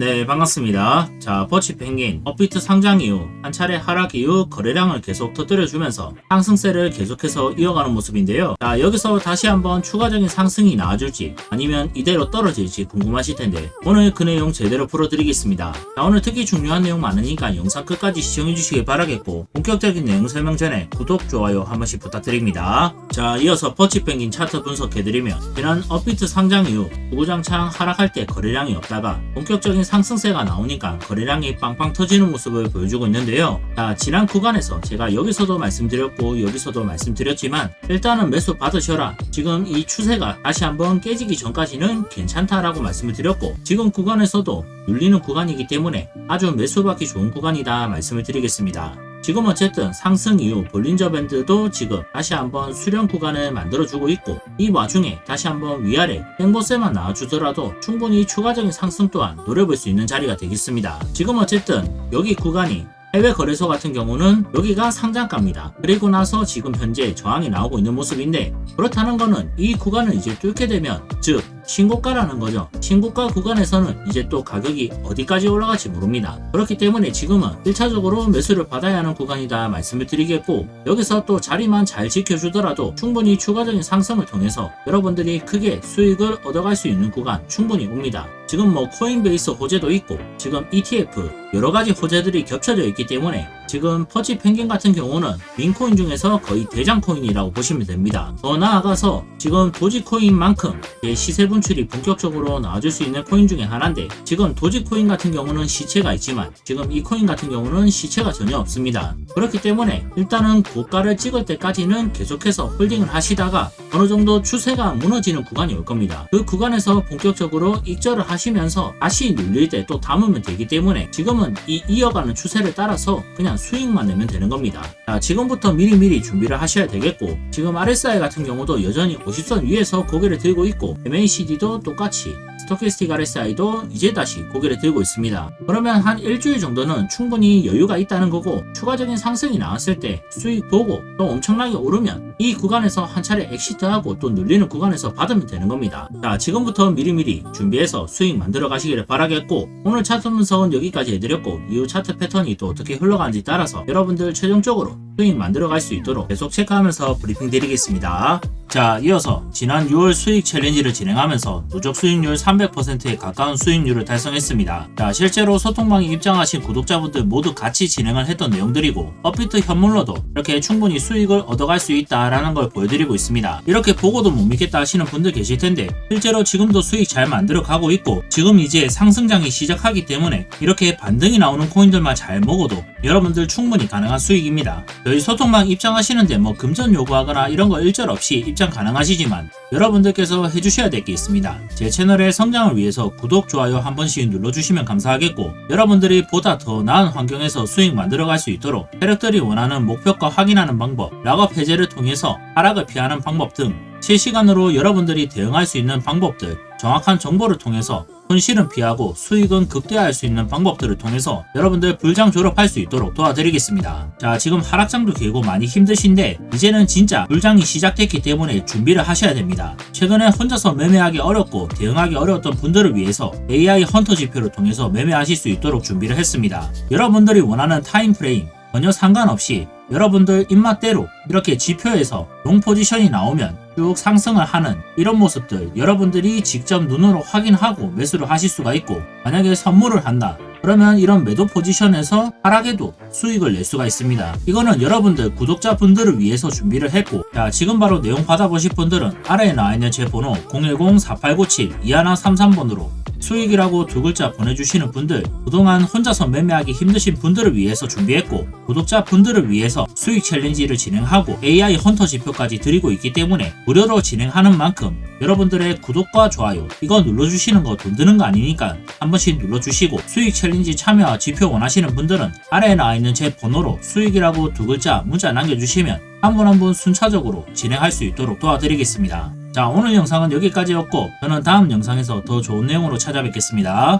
네, 반갑습니다. 자, 버치 펭귄 업비트 상장 이후 한 차례 하락 이후 거래량을 계속 터뜨려주면서 상승세를 계속해서 이어가는 모습인데요. 자, 여기서 다시 한번 추가적인 상승이 나와줄지 아니면 이대로 떨어질지 궁금하실 텐데 오늘 그 내용 제대로 풀어드리겠습니다. 자, 오늘 특히 중요한 내용 많으니까 영상 끝까지 시청해주시길 바라겠고 본격적인 내용 설명 전에 구독, 좋아요 한 번씩 부탁드립니다. 자, 이어서 버치 펭귄 차트 분석해드리면 지난 업비트 상장 이후 구구장창 하락할 때 거래량이 없다가 본격적인 상승세가 나오니까 거래량이 빵빵 터지는 모습을 보여주고 있는데요. 자, 지난 구간에서 제가 여기서도 말씀드렸고 여기서도 말씀드렸지만 일단은 매수 받으셔라. 지금 이 추세가 다시 한번 깨지기 전까지는 괜찮다라고 말씀을 드렸고 지금 구간에서도 눌리는 구간이기 때문에 아주 매수받기 좋은 구간이다 말씀을 드리겠습니다. 지금 어쨌든 상승 이후 볼린저 밴드도 지금 다시 한번 수렴 구간을 만들어주고 있고 이 와중에 다시 한번 위아래 땡보세만 나와주더라도 충분히 추가적인 상승 또한 노려볼 수 있는 자리가 되겠습니다. 지금 어쨌든 여기 구간이 해외 거래소 같은 경우는 여기가 상장가입니다. 그리고 나서 지금 현재 저항이 나오고 있는 모습인데 그렇다는 거는 이 구간을 이제 뚫게 되면 즉 신고가라는 거죠. 신고가 구간에서는 이제 또 가격이 어디까지 올라갈지 모릅니다. 그렇기 때문에 지금은 1차적으로 매수를 받아야 하는 구간이다 말씀을 드리겠고 여기서 또 자리만 잘 지켜주더라도 충분히 추가적인 상승을 통해서 여러분들이 크게 수익을 얻어갈 수 있는 구간 충분히 옵니다. 지금 뭐 코인베이스 호재도 있고 지금 ETF 여러 가지 호재들이 겹쳐져 있기 때문에 지금 퍼치 펭귄 같은 경우는 민코인 중에서 거의 대장 코인이라고 보시면 됩니다. 더 나아가서 지금 도지코인만큼 시세 분출이 본격적으로 나와줄 수 있는 코인 중에 하나인데 지금 도지코인 같은 경우는 시체가 있지만 지금 이 코인 같은 경우는 시체가 전혀 없습니다. 그렇기 때문에 일단은 고가를 찍을 때까지는 계속해서 홀딩을 하시다가 어느 정도 추세가 무너지는 구간이 올 겁니다. 그 구간에서 본격적으로 익절을 하시면서 다시 눌릴 때 또 담으면 되기 때문에 지금은 이 이어가는 추세를 따라서 그냥 수익만 내면 되는 겁니다. 자, 지금부터 미리미리 준비를 하셔야 되겠고 지금 RSI 같은 경우도 여전히 50선 위에서 고개를 들고 있고 MACD도 똑같이 스토캐스틱 RSI도 이제 다시 고개를 들고 있습니다. 그러면 한 일주일 정도는 충분히 여유가 있다는 거고 추가적인 상승이 나왔을 때 수익 보고 또 엄청나게 오르면 이 구간에서 한 차례 엑시트하고 또 눌리는 구간에서 받으면 되는 겁니다. 자 지금부터 미리미리 준비해서 수익 만들어 가시기를 바라겠고 오늘 차트 분석은 여기까지 해드렸고 이후 차트 패턴이 또 어떻게 흘러가는지 따라서 여러분들 최종적으로 수익 만들어 갈 수 있도록 계속 체크하면서 브리핑 드리겠습니다. 자, 이어서 지난 6월 수익 챌린지를 진행하면서 누적 수익률 300%에 가까운 수익률을 달성했습니다. 자, 실제로 소통방에 입장하신 구독자분들 모두 같이 진행을 했던 내용들이고 업비트 현물로도 이렇게 충분히 수익을 얻어갈 수 있다라는 걸 보여드리고 있습니다. 이렇게 보고도 못 믿겠다 하시는 분들 계실 텐데 실제로 지금도 수익 잘 만들어 가고 있고 지금 이제 상승장이 시작하기 때문에 이렇게 반등이 나오는 코인들만 잘 먹어도 여러분들 충분히 가능한 수익입니다. 저희 소통방 입장하시는데 뭐 금전 요구하거나 이런 거 일절 없이 입장 가능하시지만 여러분들께서 해주셔야 될 게 있습니다. 제 채널의 성장을 위해서 구독, 좋아요 한 번씩 눌러주시면 감사하겠고 여러분들이 보다 더 나은 환경에서 수익 만들어갈 수 있도록 세력들이 원하는 목표가 확인하는 방법, 락업 해제를 통해서 하락을 피하는 방법 등 실시간으로 여러분들이 대응할 수 있는 방법들, 정확한 정보를 통해서 손실은 피하고 수익은 극대화할 수 있는 방법들을 통해서 여러분들 불장 졸업할 수 있도록 도와드리겠습니다. 자, 지금 하락장도 길고 많이 힘드신데 이제는 진짜 불장이 시작됐기 때문에 준비를 하셔야 됩니다. 최근에 혼자서 매매하기 어렵고 대응하기 어려웠던 분들을 위해서 AI 헌터 지표를 통해서 매매하실 수 있도록 준비를 했습니다. 여러분들이 원하는 타임 프레임 전혀 상관없이 여러분들 입맛대로 이렇게 지표에서 롱 포지션이 나오면 쭉 상승을 하는 이런 모습들 여러분들이 직접 눈으로 확인하고 매수를 하실 수가 있고 만약에 선물을 한다 그러면 이런 매도 포지션에서 하락에도 수익을 낼 수가 있습니다. 이거는 여러분들 구독자분들을 위해서 준비를 했고 자 지금 바로 내용 받아보실 분들은 아래에 나와 있는 제 번호 010-4897-2133번으로 수익이라고 두 글자 보내주시는 분들, 그동안 혼자서 매매하기 힘드신 분들을 위해서 준비했고, 구독자 분들을 위해서 수익 챌린지를 진행하고 AI 헌터 지표까지 드리고 있기 때문에 무료로 진행하는 만큼 여러분들의 구독과 좋아요, 이거 눌러주시는 거 돈 드는 거 아니니까 한 번씩 눌러주시고 수익 챌린지 참여와 지표 원하시는 분들은 아래에 나와 있는 제 번호로 수익이라고 두 글자 문자 남겨주시면 한 분 한 분 순차적으로 진행할 수 있도록 도와드리겠습니다. 자, 오늘 영상은 여기까지였고, 저는 다음 영상에서 더 좋은 내용으로 찾아뵙겠습니다.